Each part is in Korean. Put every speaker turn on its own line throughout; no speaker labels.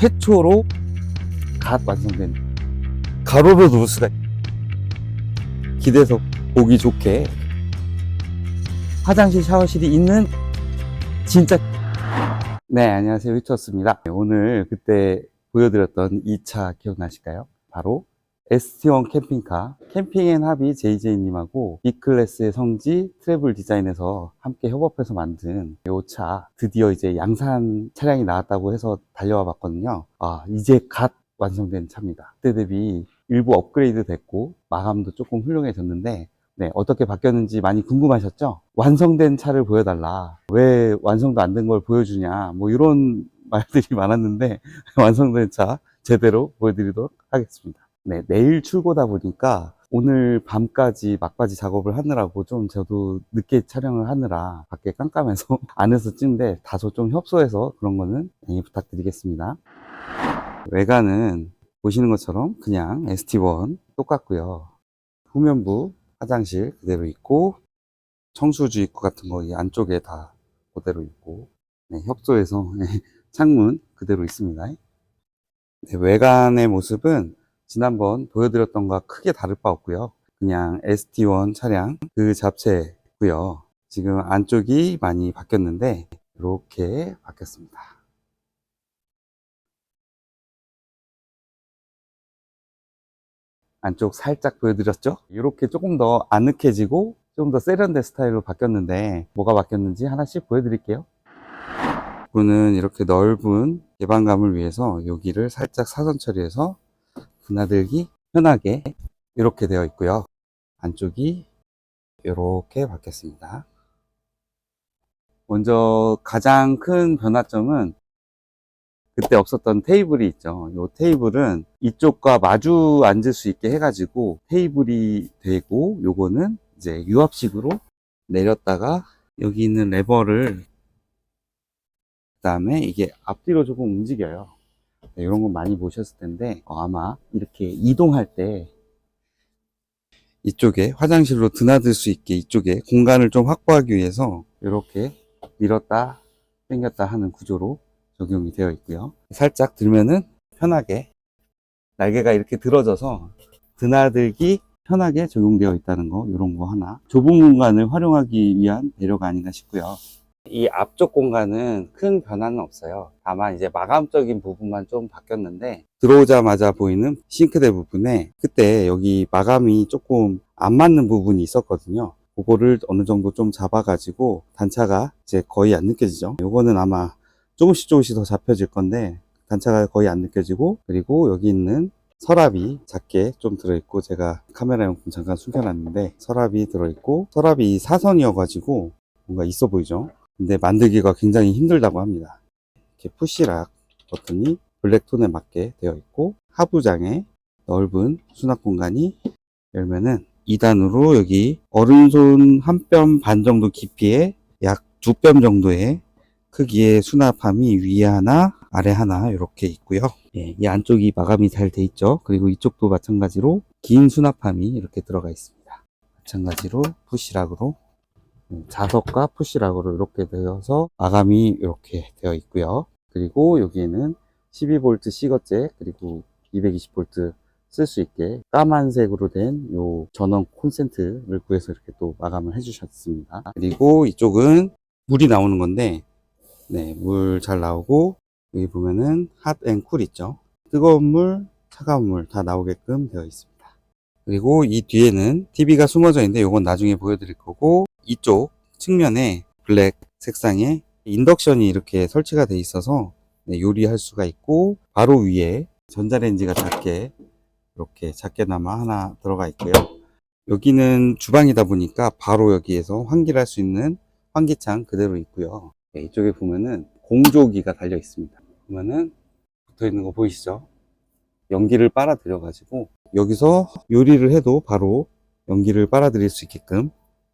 최초로 갓 완성된 가로로 놓을 수가 있- 기대서 보기 좋게 화장실 샤워실이 있는 진짜 네 안녕하세요 위터스입니다 오늘 그때 보여드렸던 2차 기억나실까요? 바로 ST1 캠핑카 캠핑앤합의 JJ님하고 B클래스의 성지 트래블 디자인에서 함께 협업해서 만든 이 차 드디어 이제 양산 차량이 나왔다고 해서 달려와 봤거든요 아 이제 갓 완성된 차입니다 그때 대비 일부 업그레이드 됐고 마감도 조금 훌륭해졌는데 네, 어떻게 바뀌었는지 많이 궁금하셨죠? 완성된 차를 보여달라. 왜 완성도 안 된 걸 보여주냐. 뭐 이런 말들이 많았는데 완성된 차 제대로 보여드리도록 하겠습니다. 네, 내일 출고다 보니까 오늘 밤까지 막바지 작업을 하느라고 좀 저도 늦게 촬영을 하느라 밖에 깜깜해서 안에서 찍는데 다소 좀 협소해서 그런 거는 양해 부탁드리겠습니다. 외관은 보시는 것처럼 그냥 ST1 똑같고요. 후면부 화장실 그대로 있고 청수주 입구 같은 거 이 안쪽에 다 그대로 있고 네, 협소해서 창문 그대로 있습니다. 네, 외관의 모습은 지난번 보여드렸던 것과 크게 다를 바 없고요. 그냥 ST1 차량 그 자체고요. 지금 안쪽이 많이 바뀌었는데 이렇게 바뀌었습니다. 안쪽 살짝 보여드렸죠? 이렇게 조금 더 아늑해지고 좀 더 세련된 스타일로 바뀌었는데 뭐가 바뀌었는지 하나씩 보여드릴게요. 부분은 이렇게 넓은 개방감을 위해서 여기를 살짝 사선 처리해서 드나들기 편하게 이렇게 되어 있고요. 안쪽이 이렇게 바뀌었습니다. 먼저 가장 큰 변화점은 그때 없었던 테이블이 있죠. 이 테이블은 이쪽과 마주 앉을 수 있게 해가지고 테이블이 되고 요거는 이제 유압식으로 내렸다가 여기 있는 레버를 그 다음에 이게 앞뒤로 조금 움직여요. 네, 이런 건 많이 보셨을 텐데 어, 아마 이렇게 이동할 때 이쪽에 화장실로 드나들 수 있게 이쪽에 공간을 좀 확보하기 위해서 이렇게 밀었다 당겼다 하는 구조로 적용이 되어 있고요. 살짝 들면은 편하게 날개가 이렇게 들어져서 드나들기 편하게 적용되어 있다는 거 이런 거 하나 좁은 공간을 활용하기 위한 배려가 아닌가 싶고요. 이 앞쪽 공간은 큰 변화는 없어요. 다만 이제 마감적인 부분만 좀 바뀌었는데 들어오자마자 보이는 싱크대 부분에 그때 여기 마감이 조금 안 맞는 부분이 있었거든요. 그거를 어느 정도 좀 잡아 가지고 단차가 이제 거의 안 느껴지죠. 요거는 아마 조금씩 조금씩 더 잡혀질 건데 단차가 거의 안 느껴지고 그리고 여기 있는 서랍이 작게 좀 들어있고 제가 카메라 용품 잠깐 숨겨놨는데 서랍이 들어있고 서랍이 사선이어가지고 뭔가 있어 보이죠 근데 만들기가 굉장히 힘들다고 합니다 이렇게 푸시락 버튼이 블랙톤에 맞게 되어 있고 하부장에 넓은 수납 공간이 열면은 2단으로 여기 어른손 한 뼘 반 정도 깊이에 약 두 뼘 정도의 크기의 수납함이 위에 하나, 아래 하나 이렇게 있고요. 예, 이 안쪽이 마감이 잘 돼 있죠. 그리고 이쪽도 마찬가지로 긴 수납함이 이렇게 들어가 있습니다. 마찬가지로 푸시락으로 음, 자석과 푸시락으로 이렇게 되어서 마감이 이렇게 되어 있고요. 그리고 여기에는 12V C거잭 그리고 220V 쓸 수 있게 까만색으로 된 요 전원 콘센트를 구해서 이렇게 또 마감을 해주셨습니다. 그리고 이쪽은 물이 나오는 건데 네, 물 잘 나오고 여기 보면은 핫앤쿨 있죠. 뜨거운 물, 차가운 물 다 나오게끔 되어 있습니다. 그리고 이 뒤에는 TV가 숨어져 있는데 이건 나중에 보여드릴 거고 이쪽 측면에 블랙 색상의 인덕션이 이렇게 설치가 돼 있어서 네, 요리할 수가 있고 바로 위에 전자레인지가 작게 이렇게 작게나마 하나 들어가 있고요. 여기는 주방이다 보니까 바로 여기에서 환기를 할 수 있는 환기창 그대로 있고요. 네, 이쪽에 보면은 공조기가 달려 있습니다. 보면은 붙어 있는 거 보이시죠? 연기를 빨아들여 가지고 여기서 요리를 해도 바로 연기를 빨아들일 수 있게끔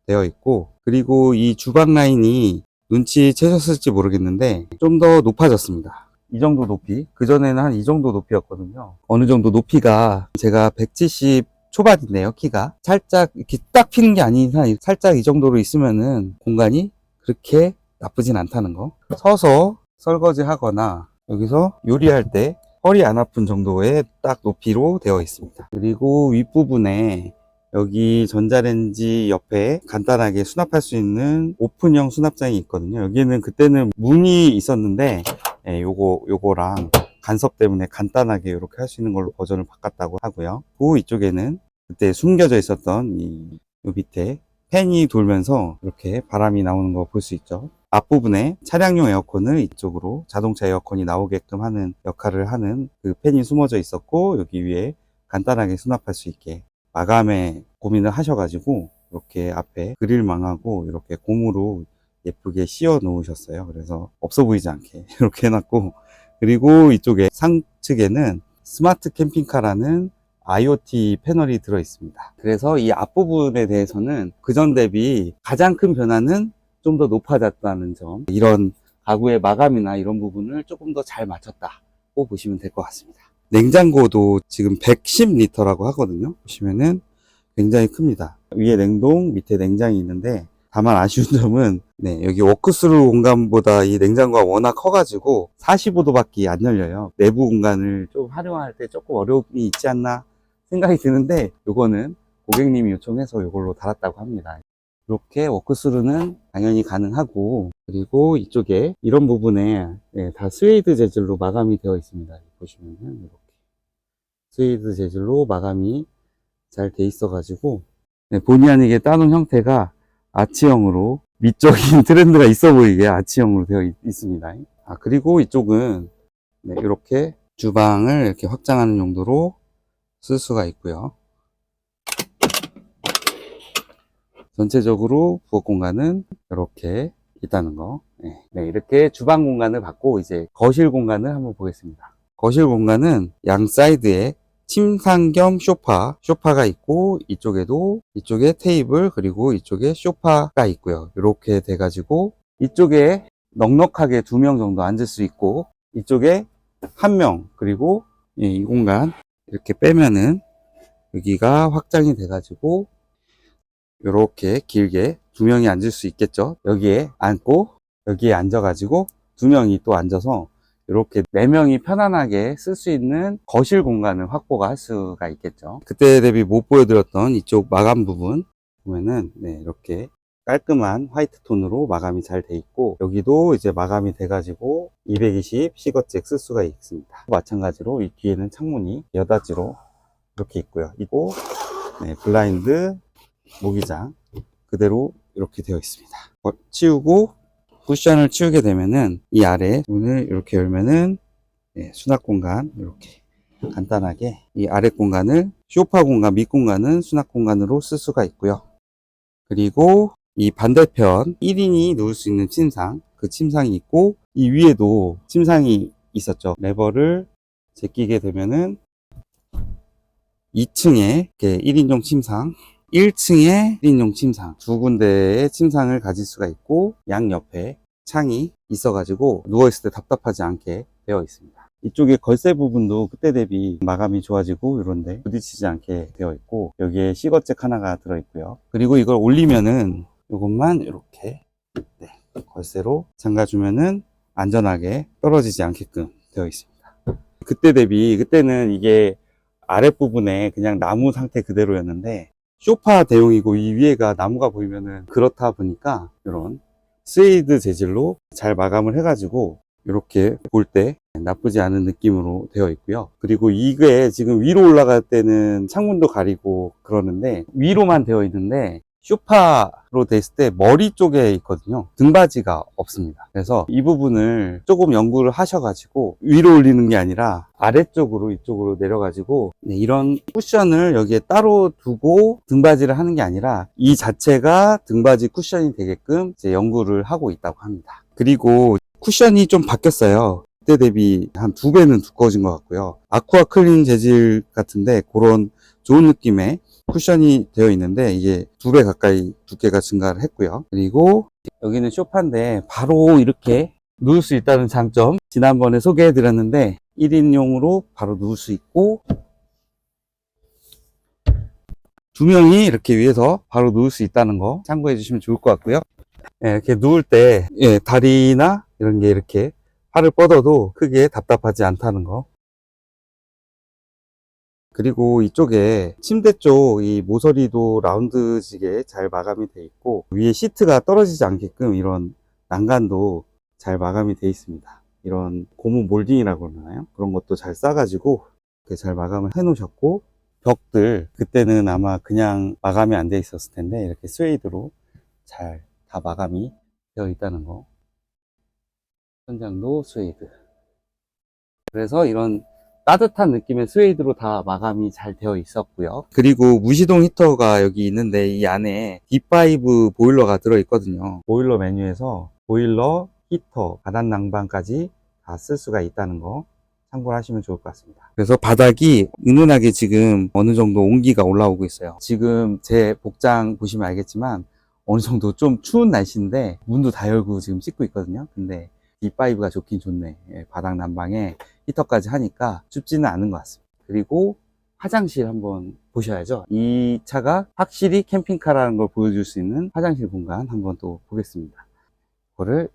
되어 있고 그리고 이 주방 라인이 눈치채셨을지 모르겠는데 좀 더 높아졌습니다. 이 정도 높이 그전에는 한 이 정도 높이였거든요. 어느 정도 높이가 제가 170 초반인데요 키가 살짝 이렇게 딱 피는 게 아닌 이상 살짝 이 정도로 있으면은 공간이 그렇게 나쁘진 않다는 거. 서서 설거지 하거나 여기서 요리할 때 허리 안 아픈 정도의 딱 높이로 되어 있습니다. 그리고 윗부분에 여기 전자레인지 옆에 간단하게 수납할 수 있는 오픈형 수납장이 있거든요. 여기는 그때는 문이 있었는데, 예, 요거, 요거랑 간섭 때문에 간단하게 이렇게 할 수 있는 걸로 버전을 바꿨다고 하고요. 그 이쪽에는 그때 숨겨져 있었던 이, 요 밑에 팬이 돌면서 이렇게 바람이 나오는 거 볼 수 있죠. 앞부분에 차량용 에어컨을 이쪽으로 자동차 에어컨이 나오게끔 하는 역할을 하는 그 팬이 숨어져 있었고 여기 위에 간단하게 수납할 수 있게 마감에 고민을 하셔가지고 이렇게 앞에 그릴망하고 이렇게 고무로 예쁘게 씌워 놓으셨어요. 그래서 없어 보이지 않게 이렇게 해놨고 그리고 이쪽에 상측에는 스마트 캠핑카라는 IoT 패널이 들어 있습니다. 그래서 이 앞부분에 대해서는 그전 대비 가장 큰 변화는 좀 더 높아졌다는 점. 이런 가구의 마감이나 이런 부분을 조금 더 잘 맞췄다고 보시면 될 것 같습니다. 냉장고도 지금 110리터라고 하거든요. 보시면은 굉장히 큽니다. 위에 냉동, 밑에 냉장이 있는데 다만 아쉬운 점은 네, 여기 워크스루 공간보다 이 냉장고가 워낙 커가지고 45도밖에 안 열려요. 내부 공간을 좀 활용할 때 조금 어려움이 있지 않나 생각이 드는데 요거는 고객님이 요청해서 이걸로 달았다고 합니다. 이렇게 워크스루는 당연히 가능하고 그리고 이쪽에 이런 부분에 네, 다 스웨이드 재질로 마감이 되어 있습니다. 보시면은 이렇게 스웨이드 재질로 마감이 잘 돼 있어 가지고 네, 본의 아니게 따놓은 형태가 아치형으로 미적인 트렌드가 있어 보이게 아치형으로 되어 있, 습니다 아, 그리고 이쪽은 네, 이렇게 주방을 이렇게 확장하는 용도로 쓸 수가 있고요. 전체적으로 부엌 공간은 이렇게 있다는 거. 네, 네, 이렇게 주방 공간을 받고 이제 거실 공간을 한번 보겠습니다. 거실 공간은 양 사이드에 침상 겸 소파, 소파가 있고 이쪽에도 이쪽에 테이블 그리고 이쪽에 소파가 있고요. 이렇게 돼가지고 이쪽에 넉넉하게 두 명 정도 앉을 수 있고 이쪽에 한 명 그리고 예, 이 공간 이렇게 빼면은 여기가 확장이 돼가지고 이렇게 길게 두 명이 앉을 수 있겠죠. 여기에 앉고 여기에 앉아가지고 두 명이 또 앉아서 이렇게 네 명이 편안하게 쓸 수 있는 거실 공간을 확보가 할 수가 있겠죠. 그때 대비 못 보여드렸던 이쪽 마감 부분 보면은 네, 이렇게 깔끔한 화이트 톤으로 마감이 잘 돼 있고 여기도 이제 마감이 돼 가지고 220 시거잭 쓸 수가 있습니다. 마찬가지로 이 뒤에는 창문이 여닫이로 이렇게 있고요. 이고 네, 블라인드 모기장 그대로 이렇게 되어 있습니다. 어, 치우고 쿠션을 치우게 되면은 이 아래 문을 이렇게 열면은 네, 수납 공간 이렇게 간단하게 이 아래 공간을 쇼파 공간 밑 공간은 수납 공간으로 쓸 수가 있고요. 그리고 이 반대편 1인이 누울 수 있는 침상 그 침상이 있고 이 위에도 침상이 있었죠. 레버를 제끼게 되면은 2층에 이렇게 1인용 침상 1층에 1인용 침상 두 군데의 침상을 가질 수가 있고 양 옆에 창이 있어가지고 누워있을 때 답답하지 않게 되어 있습니다. 이쪽에 걸쇠 부분도 그때 대비 마감이 좋아지고 이런데 부딪히지 않게 되어 있고 여기에 시거잭 하나가 들어 있고요. 그리고 이걸 올리면은 이것만 이렇게 네, 걸쇠로 잠가주면은 안전하게 떨어지지 않게끔 되어 있습니다. 그때 대비 그때는 이게 아랫부분에 그냥 나무 상태 그대로였는데 쇼파 대용이고 이 위에가 나무가 보이면은 그렇다 보니까 이런 스웨이드 재질로 잘 마감을 해가지고 이렇게 볼 때 나쁘지 않은 느낌으로 되어 있고요. 그리고 이게 지금 위로 올라갈 때는 창문도 가리고 그러는데 위로만 되어 있는데 쇼파로 됐을 때 머리 쪽에 있거든요. 등받이가 없습니다. 그래서 이 부분을 조금 연구를 하셔가지고 위로 올리는 게 아니라 아래쪽으로 이쪽으로 내려가지고 네, 이런 쿠션을 여기에 따로 두고 등받이를 하는 게 아니라 이 자체가 등받이 쿠션이 되게끔 이제 연구를 하고 있다고 합니다. 그리고 쿠션이 좀 바뀌었어요. 그때 대비 한 두 배는 두꺼워진 것 같고요. 아쿠아 클린 재질 같은데 그런 좋은 느낌의 쿠션이 되어 있는데 이게 두 배 가까이 두께가 증가를 했고요. 그리고 여기는 쇼파인데 바로 이렇게 누울 수 있다는 장점 지난번에 소개해 드렸는데 1인용으로 바로 누울 수 있고 두 명이 이렇게 위에서 바로 누울 수 있다는 거 참고해 주시면 좋을 것 같고요. 예, 이렇게 누울 때 예, 다리나 이런 게 이렇게 팔을 뻗어도 크게 답답하지 않다는 거. 그리고 이쪽에 침대 쪽 이 모서리도 라운드지게 잘 마감이 돼 있고 위에 시트가 떨어지지 않게끔 이런 난간도 잘 마감이 돼 있습니다. 이런 고무 몰딩이라고 그러나요? 그런 것도 잘 싸가지고 잘 마감을 해 놓으셨고 벽들 그때는 아마 그냥 마감이 안 돼 있었을 텐데 이렇게 스웨이드로 잘 다 마감이 되어 있다는 거. 천장도 스웨이드. 그래서 이런 따뜻한 느낌의 스웨이드로 다 마감이 잘 되어 있었고요. 그리고 무시동 히터가 여기 있는데 이 안에 D5 보일러가 들어 있거든요. 보일러 메뉴에서 보일러, 히터, 바닥 난방까지 다 쓸 수가 있다는 거 참고를 하시면 좋을 것 같습니다. 그래서 바닥이 은은하게 지금 어느 정도 온기가 올라오고 있어요. 지금 제 복장 보시면 알겠지만 어느 정도 좀 추운 날씨인데 문도 다 열고 지금 찍고 있거든요. 근데 D5가 좋긴 좋네. 예, 바닥 난방에 히터까지 하니까 춥지는 않은 것 같습니다. 그리고 화장실 한번 보셔야죠. 이 차가 확실히 캠핑카라는 걸 보여줄 수 있는 화장실 공간 한번 또 보겠습니다. 그거를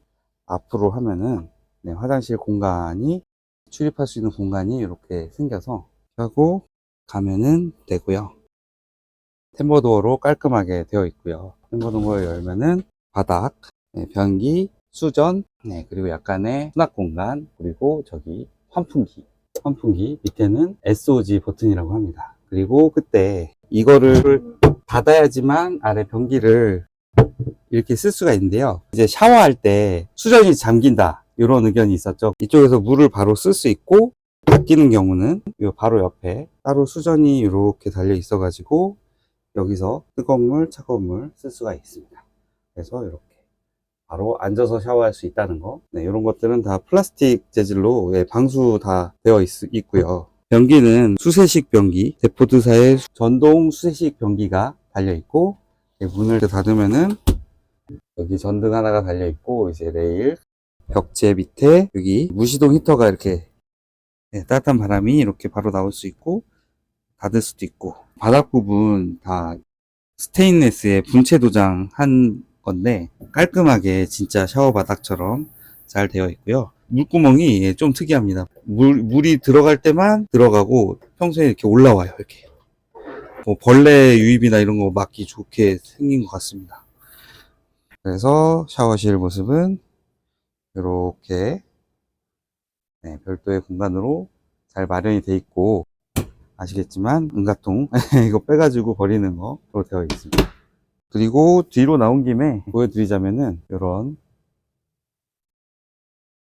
앞으로 하면은 네, 화장실 공간이 출입할 수 있는 공간이 이렇게 생겨서 하고 가면은 되고요. 템버도어로 깔끔하게 되어 있고요. 템버도어를 열면은 바닥, 네, 변기, 수전, 네, 그리고 약간의 수납 공간, 그리고 저기 환풍기. 환풍기 밑에는 SOG 버튼이라고 합니다. 그리고 그때 이거를 닫아야지만 아래 변기를 이렇게 쓸 수가 있는데요. 이제 샤워할 때 수전이 잠긴다. 이런 의견이 있었죠. 이쪽에서 물을 바로 쓸 수 있고 닫히는 경우는 요 바로 옆에 따로 수전이 이렇게 달려 있어 가지고 여기서 뜨거운 물, 차가운 물 쓸 수가 있습니다. 그래서 이렇게 바로 앉아서 샤워할 수 있다는 거. 네, 이런 것들은 다 플라스틱 재질로 예, 방수 다 되어 있, 고요 변기는 수세식 변기, 데포드사의 전동 수세식 변기가 달려 있고 예, 문을 닫으면은 여기 전등 하나가 달려 있고 이제 레일 벽제 밑에 여기 무시동 히터가 이렇게 예, 따뜻한 바람이 이렇게 바로 나올 수 있고 닫을 수도 있고 바닥 부분 다 스테인레스에 분체 도장 한 건데 깔끔하게 진짜 샤워 바닥처럼 잘 되어 있고요. 물구멍이 예, 좀 특이합니다. 물, 물이 들어갈 때만 들어가고 평소에 이렇게 올라와요. 이렇게. 뭐 벌레 유입이나 이런 거 막기 좋게 생긴 것 같습니다. 그래서 샤워실 모습은 이렇게 네, 별도의 공간으로 잘 마련이 돼 있고 아시겠지만 은가통 이거 빼가지고 버리는 거로 되어 있습니다. 그리고 뒤로 나온 김에 보여드리자면은 이런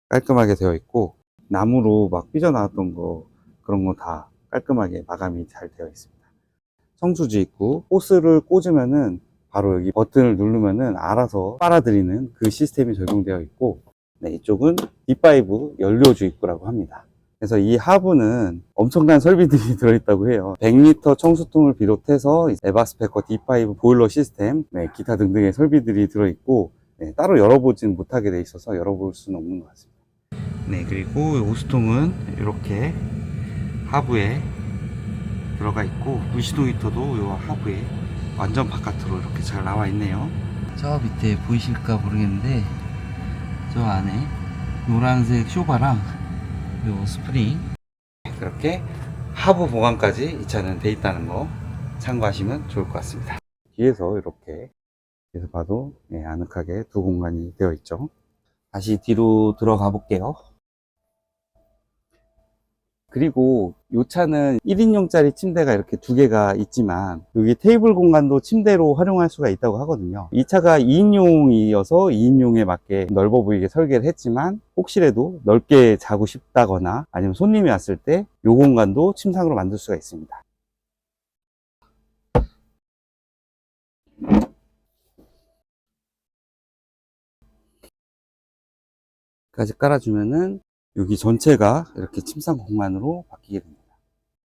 깔끔하게 되어 있고 나무로 막 삐져나왔던 거 그런 거 다 깔끔하게 마감이 잘 되어 있습니다. 성수지 있고 호스를 꽂으면은 바로 여기 버튼을 누르면은 알아서 빨아들이는 그 시스템이 적용되어 있고 네, 이쪽은 D5 연료 주입구라고 합니다. 그래서 이 하부는 엄청난 설비들이 들어있다고 해요. 100리터 청수통을 비롯해서 에바스페커 D5 보일러 시스템, 네, 기타 등등의 설비들이 들어있고 네, 따로 열어보진 못하게 돼 있어서 열어볼 수는 없는 것 같습니다. 네, 그리고 오스통은 이렇게 하부에 들어가 있고 무시동 히터도 이 하부에 완전 바깥으로 이렇게 잘 나와 있네요. 저 밑에 보이실까 모르겠는데 저 안에 노란색 쇼바랑 요 스프링 그렇게 하부 보강까지 이 차는 돼 있다는 거 참고하시면 좋을 것 같습니다. 뒤에서 이렇게 뒤에서 봐도 예, 아늑하게 두 공간이 되어 있죠. 다시 뒤로 들어가 볼게요. 그리고 이 차는 1인용짜리 침대가 이렇게 두 개가 있지만 여기 테이블 공간도 침대로 활용할 수가 있다고 하거든요. 이 차가 2인용이어서 2인용에 맞게 넓어 보이게 설계를 했지만 혹시라도 넓게 자고 싶다거나 아니면 손님이 왔을 때 이 공간도 침상으로 만들 수가 있습니다. 까지 깔아주면은 여기 전체가 이렇게 침상 공간으로 바뀌게 됩니다.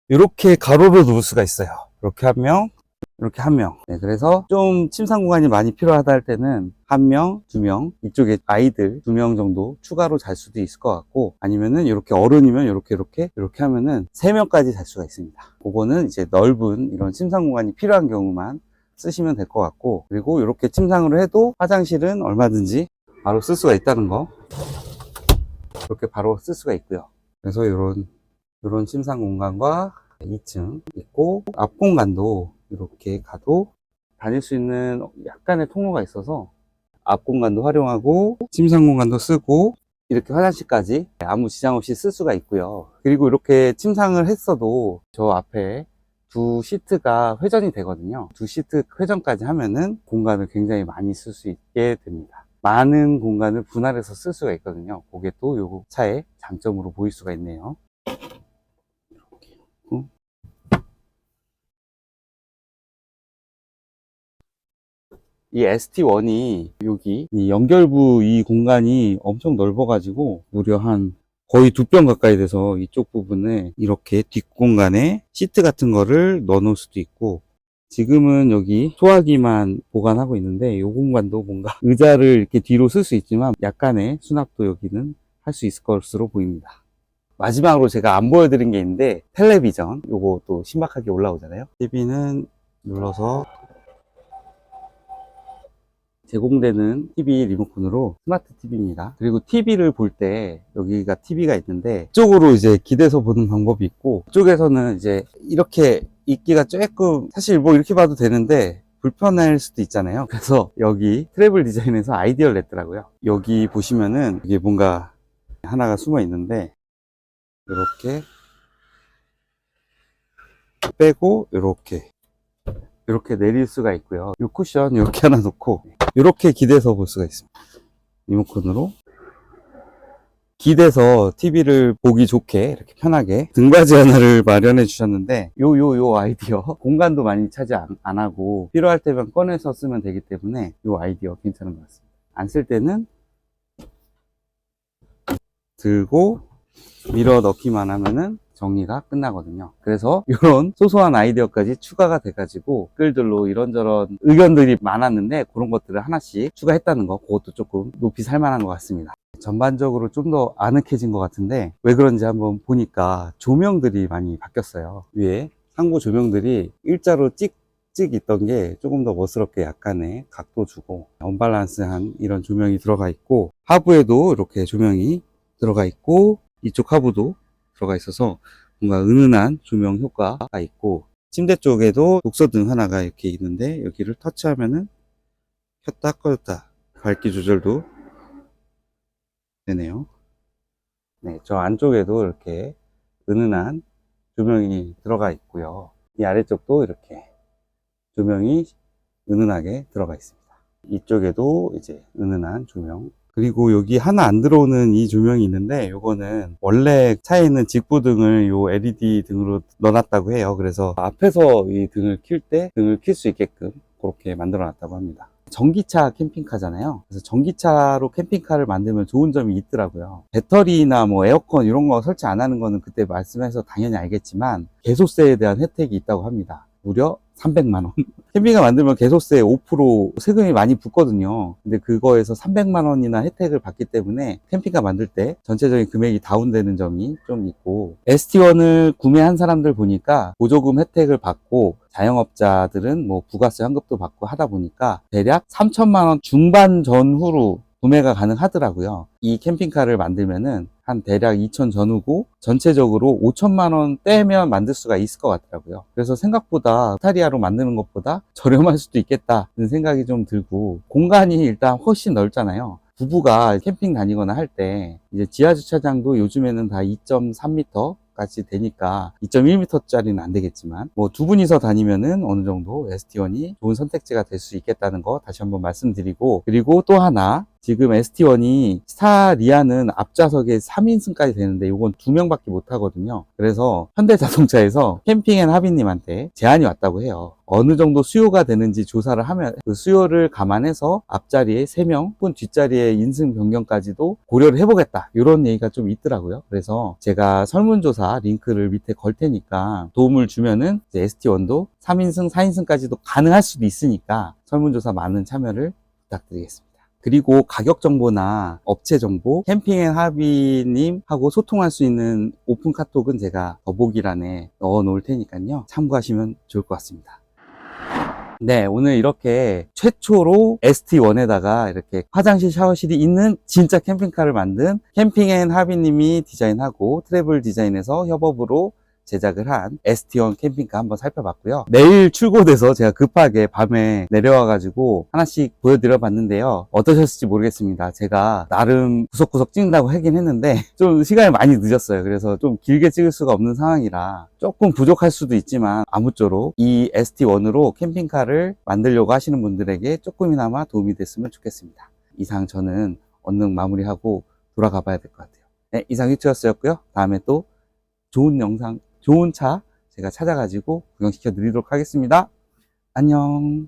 이렇게 가로로 놓을 수가 있어요. 이렇게 한 명, 이렇게 한 명. 네, 그래서 좀 침상 공간이 많이 필요하다 할 때는 한 명, 두 명, 이쪽에 아이들 두 명 정도 추가로 잘 수도 있을 것 같고 아니면은 이렇게 어른이면 이렇게 이렇게 이렇게 하면은 세 명까지 잘 수가 있습니다. 그거는 이제 넓은 이런 침상 공간이 필요한 경우만 쓰시면 될 것 같고 그리고 이렇게 침상으로 해도 화장실은 얼마든지 바로 쓸 수가 있다는 거 이렇게 바로 쓸 수가 있고요. 그래서 이런 이런 침상 공간과 2층 있고 앞 공간도 이렇게 가도 다닐 수 있는 약간의 통로가 있어서 앞 공간도 활용하고 침상 공간도 쓰고 이렇게 화장실까지 아무 지장 없이 쓸 수가 있고요. 그리고 이렇게 침상을 했어도 저 앞에 두 시트가 회전이 되거든요. 두 시트 회전까지 하면은 공간을 굉장히 많이 쓸 수 있게 됩니다. 많은 공간을 분할해서 쓸 수가 있거든요. 그게 또요 차의 장점으로 보일 수가 있네요. 이 ST1이 여기 이 연결부 이 공간이 엄청 넓어가지고 무려 한 거의 두 뼘 가까이 돼서 이쪽 부분에 이렇게 뒷공간에 시트 같은 거를 넣어 놓을 수도 있고 지금은 여기 소화기만 보관하고 있는데 이 공간도 뭔가 의자를 이렇게 뒤로 쓸 수 있지만 약간의 수납도 여기는 할 수 있을 것으로 보입니다. 마지막으로 제가 안 보여드린 게 있는데 텔레비전 요거 또 신박하게 올라오잖아요. TV는 눌러서 제공되는 TV 리모컨으로 스마트 TV입니다. 그리고 TV를 볼 때 여기가 TV가 있는데 이쪽으로 이제 기대서 보는 방법이 있고 이쪽에서는 이제 이렇게 있기가 조금 사실 뭐 이렇게 봐도 되는데 불편할 수도 있잖아요. 그래서 여기 트래블 디자인에서 아이디어를 냈더라고요. 여기 보시면은 이게 뭔가 하나가 숨어 있는데 이렇게 빼고 이렇게 이렇게 내릴 수가 있고요. 이 쿠션 이렇게 하나 놓고 이렇게 기대서 볼 수가 있습니다. 리모컨으로 기대서 TV를 보기 좋게 이렇게 편하게 등받이 하나를 마련해 주셨는데 요 요 요 아이디어 공간도 많이 차지 안, 안 하고 필요할 때만 꺼내서 쓰면 되기 때문에 요 아이디어 괜찮은 것 같습니다. 안 쓸 때는 들고 밀어 넣기만 하면은 정리가 끝나거든요. 그래서 이런 소소한 아이디어까지 추가가 돼가지고 댓글들로 이런저런 의견들이 많았는데 그런 것들을 하나씩 추가했다는 거 그것도 조금 높이 살만한 것 같습니다. 전반적으로 좀 더 아늑해진 것 같은데 왜 그런지 한번 보니까 조명들이 많이 바뀌었어요. 위에 상부 조명들이 일자로 찍 찍 있던 게 조금 더 멋스럽게 약간의 각도 주고 언밸런스한 이런 조명이 들어가 있고 하부에도 이렇게 조명이 들어가 있고 이쪽 하부도 들어가 있어서 뭔가 은은한 조명 효과가 있고 침대 쪽에도 독서등 하나가 이렇게 있는데 여기를 터치하면은 켰다 꺼졌다 밝기 조절도 되네요. 네, 저 안쪽에도 이렇게 은은한 조명이 들어가 있고요. 이 아래쪽도 이렇게 조명이 은은하게 들어가 있습니다. 이쪽에도 이제 은은한 조명 그리고 여기 하나 안 들어오는 이 조명이 있는데 요거는 원래 차에 있는 직부등을 요 LED 등으로 넣어놨다고 해요. 그래서 앞에서 이 등을 킬 때 등을 킬 수 있게끔 그렇게 만들어 놨다고 합니다. 전기차 캠핑카잖아요. 그래서 전기차로 캠핑카를 만들면 좋은 점이 있더라고요. 배터리나 뭐 에어컨 이런 거 설치 안 하는 거는 그때 말씀해서 당연히 알겠지만 개소세에 대한 혜택이 있다고 합니다. 무려 300만원. 캠핑카 만들면 개소세 5% 세금이 많이 붙거든요. 근데 그거에서 300만원이나 혜택을 받기 때문에 캠핑카 만들 때 전체적인 금액이 다운되는 점이 좀 있고, ST1을 구매한 사람들 보니까 보조금 혜택을 받고, 자영업자들은 뭐 부가세 환급도 받고 하다 보니까 대략 3천만원 중반 전후로 구매가 가능하더라고요. 이 캠핑카를 만들면은 한 대략 2천 전후고 전체적으로 5천만 원 떼면 만들 수가 있을 것 같더라고요. 그래서 생각보다 스타리아로 만드는 것보다 저렴할 수도 있겠다는 생각이 좀 들고 공간이 일단 훨씬 넓잖아요. 부부가 캠핑 다니거나 할 때 이제 지하 주차장도 요즘에는 다 2.3m 까지 되니까 2.1m짜리는 안 되겠지만 뭐 두 분이서 다니면은 어느 정도 ST1이 좋은 선택지가 될 수 있겠다는 거 다시 한번 말씀드리고 그리고 또 하나 지금 ST1이 스타 리아는 앞좌석에 3인승까지 되는데 이건 두 명밖에 못 하거든요. 그래서 현대자동차에서 캠핑앤 하비님한테 제안이 왔다고 해요. 어느 정도 수요가 되는지 조사를 하면 그 수요를 감안해서 앞자리에 3명 혹은 뒷자리에 인승 변경까지도 고려를 해보겠다. 이런 얘기가 좀 있더라고요. 그래서 제가 설문조사 링크를 밑에 걸 테니까 도움을 주면은 ST1도 3인승, 4인승까지도 가능할 수도 있으니까 설문조사 많은 참여를 부탁드리겠습니다. 그리고 가격 정보나 업체 정보, 캠핑 앤 하비님하고 소통할 수 있는 오픈 카톡은 제가 더보기란에 넣어 놓을 테니까요. 참고하시면 좋을 것 같습니다. 네, 오늘 이렇게 최초로 ST1에다가 이렇게 화장실 샤워실이 있는 진짜 캠핑카를 만든 캠핑 앤 하비님이 디자인하고 트래블 디자인에서 협업으로 제작을 한 ST1 캠핑카 한번 살펴봤고요. 내일 출고돼서 제가 급하게 밤에 내려와가지고 하나씩 보여드려 봤는데요. 어떠셨을지 모르겠습니다. 제가 나름 구석구석 찍는다고 하긴 했는데 좀 시간이 많이 늦었어요. 그래서 좀 길게 찍을 수가 없는 상황이라 조금 부족할 수도 있지만 아무쪼록 이 ST1으로 캠핑카를 만들려고 하시는 분들에게 조금이나마 도움이 됐으면 좋겠습니다. 이상 저는 얼른 마무리하고 돌아가 봐야 될 것 같아요. 네, 이상 유튜였어였고요. 다음에 또 좋은 영상, 좋은 차 제가 찾아가지고 구경시켜 드리도록 하겠습니다. 안녕.